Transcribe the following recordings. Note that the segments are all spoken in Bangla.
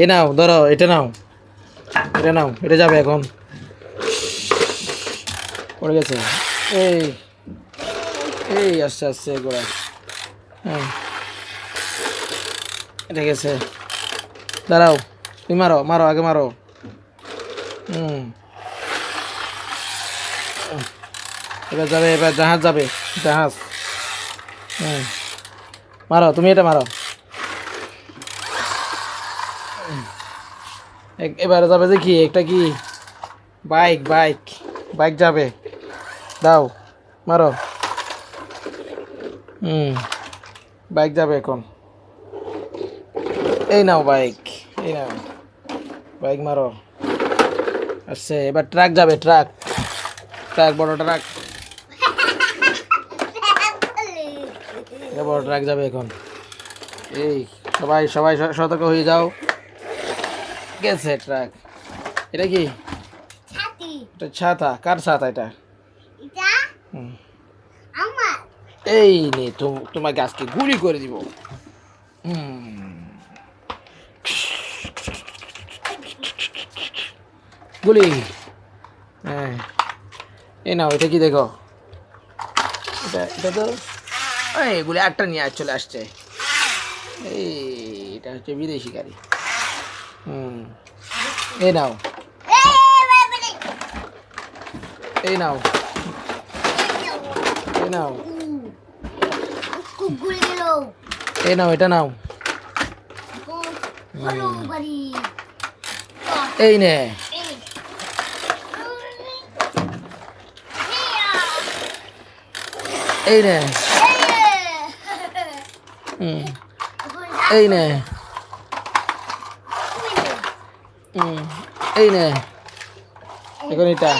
এই নাও, ধরো, এটা নাও। এটা নাও, এটা যাবে এখন। পড়ে গেছে। এই এই আস্তে আস্তে গোড়া। হ্যাঁ। এটা গেছে। দাঁড়াও, তুমি মারো মারো, আগে মারো। হুম। এবার যাবে, এবার জাহাজ যাবে, জাহাজ। হুম। মারো, তুমি এটা মারো। এবারে যাবে যে কি একটা কি? Bike bike. বাইক যাবে। দাও, মারো। হুম, বাইক যাবে এখন। এই নাও বাইক, এই নাও। বাইক মারো। আসছে, এবার ট্রাক যাবে, ট্রাক। ট্রাক, বড় ট্রাক। বড় ট্রাক যাবে এখন। এই, সবাই সবাই সতর্ক হয়ে যাও। গেছে ট্রাক এটা কি? এটা ছাতা। কার ছাতা এটা? এই নে তো- তোমাকে আজকে গুলি করে দিব। গুলি। হ্যাঁ। এই নাও এটা কি দেখো? এটা এটা তো এই এগুলি একটা নিয়ে আজ চলে আসছে। এই এটা হচ্ছে বিদেশি গাড়ি। হুম এই নাও এই নাও এই নাও কুকুর গেল এই নাও এটা নাও হলো বাড়ি এই নে এই নে হুম এই নে হুম এই নে। এখন এটা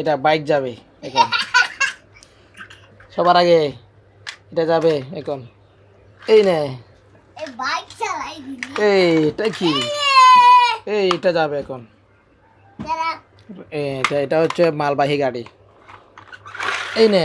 এটা বাইক যাবে এখন। সবার আগে এটা যাবে এখন। এই নে। এই এটা কি? এই এটা যাবে এখন। এটা এটা হচ্ছে মালবাহী গাড়ি। এই নে।